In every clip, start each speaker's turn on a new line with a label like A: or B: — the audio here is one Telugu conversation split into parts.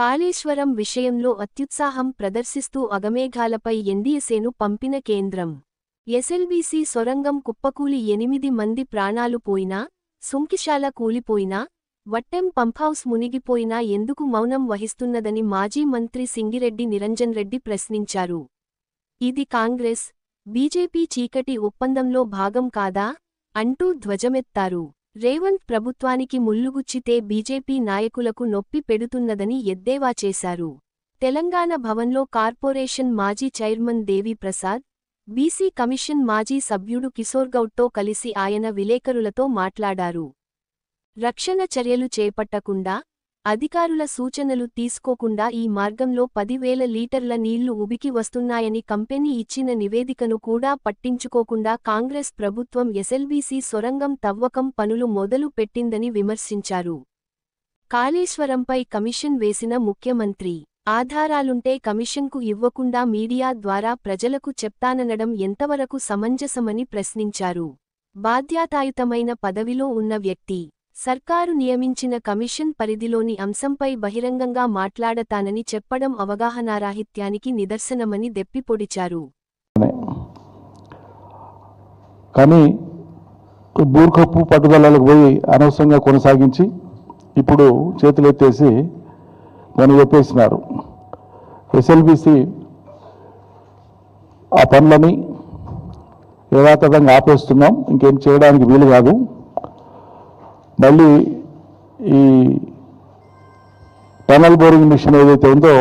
A: కాళేశ్వరం విషయంలో అత్యుత్సాహం ప్రదర్శిస్తూ అగమేఘాలపై ఎన్డీఎసేను పంపిన కేంద్రం. ఎస్ఎల్బీసీ సొరంగం కుప్పకూలి ఎనిమిది మంది ప్రాణాలు పోయినా సుంకిశాల కూలిపోయినా వట్టెం పంప్హౌస్ మునిగిపోయినా ఎందుకు మౌనం వహిస్తున్నదని మాజీ మంత్రి సింగిరెడ్డి నిరంజన్ రెడ్డి ప్రశ్నించారు. ఇది కాంగ్రెస్ బీజేపీ చీకటి ఒప్పందంలో భాగం కాదా? అంటూ ధ్వజమెత్తారు. రేవంత్ ప్రభుత్వానికి ముల్లుగుచ్చితే బీజేపీ నాయకులకు నొప్పి పెడుతున్నదని ఎద్దేవా చేశారు. తెలంగాణ భవన్లో కార్పొరేషన్ మాజీ chairman Devi Prasad BC commission మాజీ సభ్యుడు కిశోర్గౌడ్తో కలిసి ఆయన విలేకరులతో మాట్లాడారు. రక్షణ చర్యలు చేపట్టకుండా అధికారుల సూచనలు తీసుకోకుండా ఈ మార్గంలో పదివేల లీటర్ల నీళ్ళు ఉబికి వస్తున్నాయని కంపెనీ ఇచ్చిన నివేదికను కూడా పట్టించుకోకుండా కాంగ్రెస్ ప్రభుత్వం ఎస్ఎల్బీసీ సొరంగం తవ్వకం పనులు మొదలు పెట్టిందని విమర్శించారు. కాళేశ్వరంపై కమిషన్ వేసిన ముఖ్యమంత్రి ఆధారాలుంటే కమిషన్కు ఇవ్వకుండా మీడియా ద్వారా ప్రజలకు చెప్తాననడం ఎంతవరకు సమంజసమని ప్రశ్నించారు. బాధ్యాతాయుతమైన పదవిలో ఉన్న వ్యక్తి సర్కారు నియమించిన కమిషన్ పరిధిలోని అంశంపై బహిరంగంగా మాట్లాడతానని చెప్పడం అవగాహనారాహిత్యానికి నిదర్శనమని దెప్పిపొడిచారు
B: కానీ బూర్కప్పు పట్టుదలలకు పోయి అనవసరంగా కొనసాగించి ఇప్పుడు చేతులెత్తేసి మనం చెప్పేసినారు ఎస్ఎల్బిసి ఆ పనులని యథాతథంగా ఆపేస్తున్నాం. ఇంకేం చేయడానికి వీలు కాదు. మళ్ళీ ఈ టనల్ బోరింగ్ మిషన్ ఏదైతే ఉందో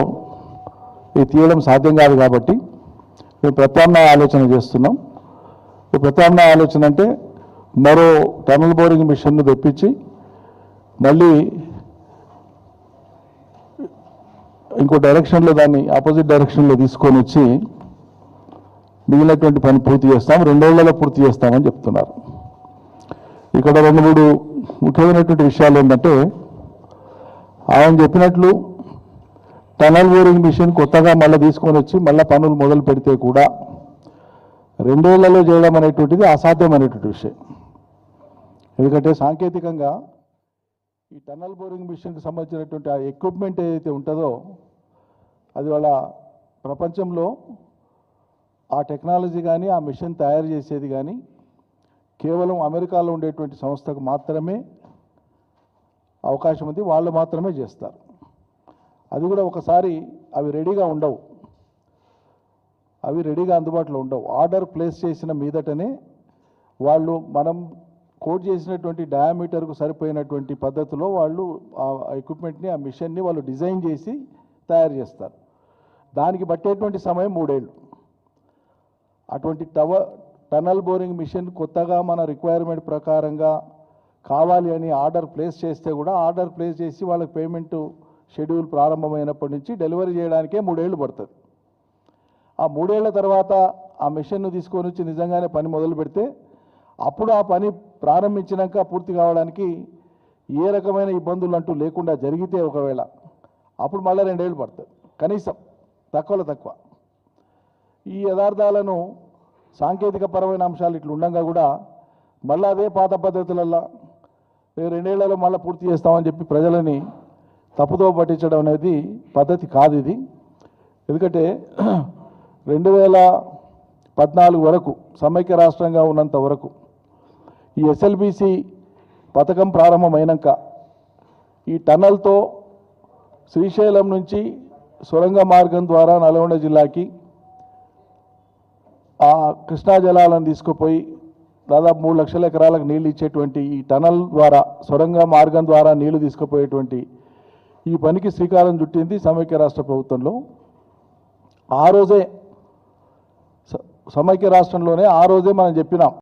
B: ఇది తీయడం సాధ్యం కాదు కాబట్టి మేము ప్రత్యామ్నాయ ఆలోచన చేస్తున్నాం. ఈ ప్రత్యామ్నాయ ఆలోచన అంటే మరో టనల్ బోరింగ్ మిషన్ను తెప్పించి మళ్ళీ ఇంకో డైరెక్షన్లో దాన్ని ఆపోజిట్ డైరెక్షన్లో తీసుకొని వచ్చి మిగిలినటువంటి పని పూర్తి చేస్తాం రెండేళ్ళలో పూర్తి చేస్తామని చెప్తున్నారు. ఇక్కడ రెండు మూడు ముఖ్యమైనటువంటి విషయాలు ఏంటంటే ఆయన చెప్పినట్లు టనల్ బోరింగ్ మిషన్ కొత్తగా మళ్ళీ తీసుకొని వచ్చి మళ్ళీ పనులు మొదలు పెడితే కూడా రెండేళ్ళలో చేయడం అనేటువంటిది అసాధ్యమైనటువంటి విషయం. ఎందుకంటే సాంకేతికంగా ఈ టన్నల్ బోరింగ్ మిషన్కి సంబంధించినటువంటి ఆ ఎక్విప్మెంట్ ఏదైతే ఉంటుందో అది వాళ్ళ ప్రపంచంలో ఆ టెక్నాలజీ కానీ ఆ మిషన్ తయారు చేసేది కానీ కేవలం అమెరికాలో ఉండేటువంటి సంస్థకు మాత్రమే అవకాశం ఉంది వాళ్ళు మాత్రమే చేస్తారు. అది కూడా ఒకసారి అవి రెడీగా ఉండవు. అవి రెడీగా అందుబాటులో ఉండవు. ఆర్డర్ ప్లేస్ చేసిన మీదటనే వాళ్ళు మనం కోడ్ చేసినటువంటి డయామీటర్కు సరిపోయినటువంటి పద్ధతిలో వాళ్ళు ఆ ఎక్విప్మెంట్ని ఆ మిషన్ని వాళ్ళు డిజైన్ చేసి తయారు చేస్తారు. దానికి పట్టేటువంటి సమయం మూడేళ్ళు. అటువంటి టవర్ టనల్ బోరింగ్ మిషన్ కొత్తగా మన రిక్వైర్మెంట్ ప్రకారంగా కావాలి అని ఆర్డర్ ప్లేస్ చేస్తే కూడా ఆర్డర్ ప్లేస్ చేసి వాళ్ళకి పేమెంట్ షెడ్యూల్ ప్రారంభమైనప్పటి నుంచి డెలివరీ చేయడానికే మూడేళ్ళు పడుతుంది. ఆ మూడేళ్ళ తర్వాత ఆ మిషన్ను తీసుకొని వచ్చి నిజంగానే పని మొదలు పెడితే అప్పుడు ఆ పని ప్రారంభించినాక పూర్తి కావడానికి ఏ రకమైన ఇబ్బందులు అంటూ లేకుండా జరిగితే ఒకవేళ అప్పుడు మళ్ళీ రెండేళ్ళు పడుతుంది. కనీసం తక్కువలో తక్కువ. ఈ యథార్థాలను సాంకేతిక పరమైన అంశాలు ఇట్లా ఉండగా కూడా మళ్ళీ అదే పాత పద్ధతులల్లో "మేము రెండేళ్ళలో మళ్ళీ పూర్తి చేస్తామని చెప్పి ప్రజలని తప్పుదో పట్టించడం అనేది పద్ధతి కాదు ఇది. ఎందుకంటే రెండు వేల పద్నాలుగు వరకు సమైక్య రాష్ట్రంగా ఉన్నంత వరకు ఈ ఎస్ఎల్బిసి పథకం ప్రారంభమైనాక ఈ టన్నల్తో శ్రీశైలం నుంచి సొరంగ మార్గం ద్వారా నల్గొండ జిల్లాకి ఆ కృష్ణా జలాలను తీసుకుపోయి దాదాపు మూడు లక్షల ఎకరాలకు నీళ్ళు ఇచ్చేటువంటి ఈ టనల్ ద్వారా సొరంగ మార్గం ద్వారా నీళ్ళు తీసుకుపోయేటువంటి ఈ పనికి శ్రీకారం చుట్టింది సమైక్య రాష్ట్ర ప్రభుత్వంలో. ఆ రోజే సమైక్య రాష్ట్రంలోనే ఆ రోజే మనం చెప్పినాం.